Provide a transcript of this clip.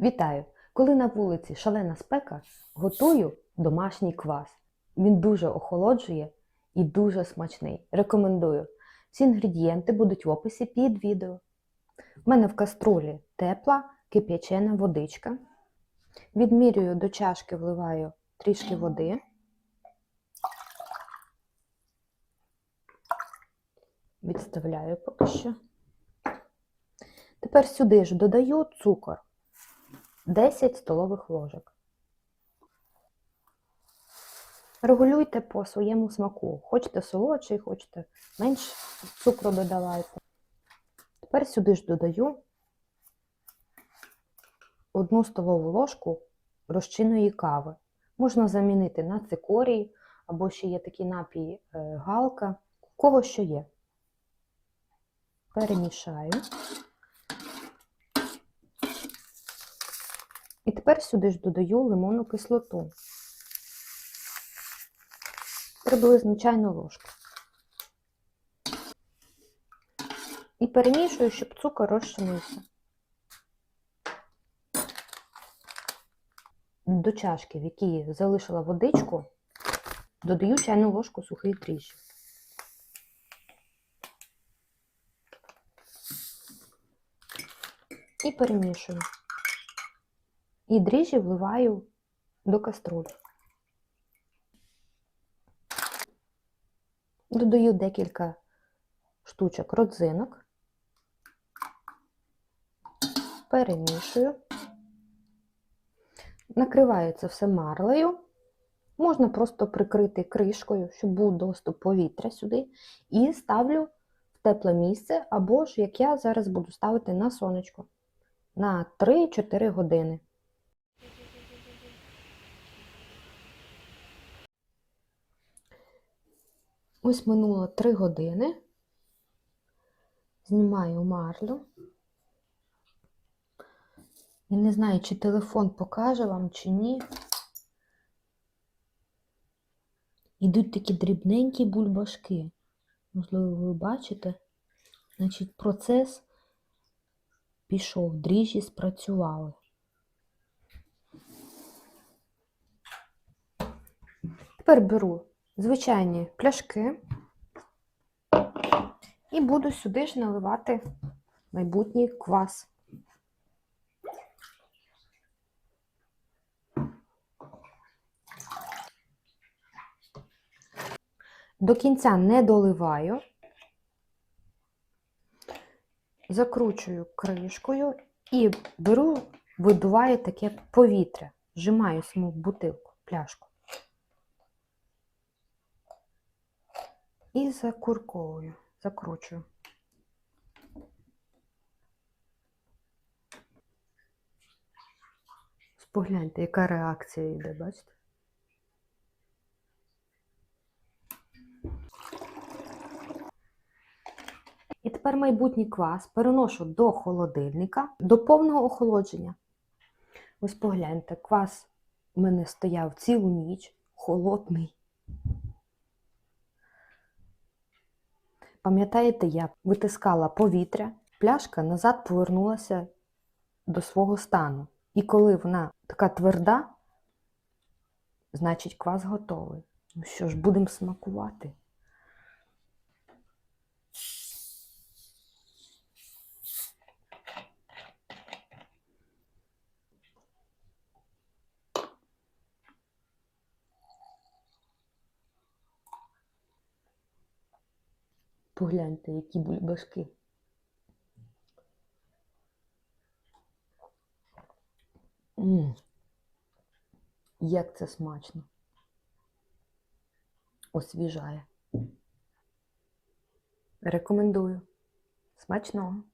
Вітаю! Коли на вулиці шалена спека, готую домашній квас. Він дуже охолоджує і дуже смачний. Рекомендую. Всі інгредієнти будуть в описі під відео. У мене в каструлі тепла кип'ячена водичка. Відмірюю до чашки, вливаю трішки води. Відставляю поки що. Тепер сюди ж додаю цукор 10 столових ложок. Регулюйте по своєму смаку. Хочете солодший, хочете менш цукру додавайте. Тепер сюди ж додаю одну столову ложку розчинної кави. Можна замінити на цикорій, або ще є такий напій е, галка, у кого що є. Перемішаю. І тепер сюди ж додаю лимонну кислоту. Приблизно чайну ложку. І перемішую, щоб цукор розчинився. До чашки, в якій залишила водичку, додаю чайну ложку сухих дріжджів. І перемішую. І дріжджі вливаю до каструлі. Додаю декілька штучок родзинок, перемішую, накриваю це все марлею. Можна просто прикрити кришкою, щоб був доступ повітря сюди, і ставлю в тепле місце, або ж, як я зараз буду ставити на сонечко на 3-4 години. Ось минуло 3 години. Знімаю марлю. Я не знаю, чи телефон покаже вам, чи ні. Ідуть такі дрібненькі бульбашки. Можливо, ви бачите. Значить, процес пішов, дріжджі спрацювали. Тепер беру звичайні пляшки і буду сюди ж наливати майбутній квас. До кінця не доливаю, закручую кришкою і беру, видуваю таке повітря, вжимаю саму бутилку, пляшку. І закурковую, закручую. Погляньте, яка реакція йде, бачите? І тепер майбутній квас переношу до холодильника до повного охолодження. Ось погляньте, квас у мене стояв цілу ніч, холодний. Пам'ятаєте, я витискала повітря, пляшка назад повернулася до свого стану. І коли вона така тверда, значить квас готовий. Ну що ж, будемо смакувати. Погляньте, які бульбашки. Ммм, як це смачно. Освіжає. Рекомендую. Смачного!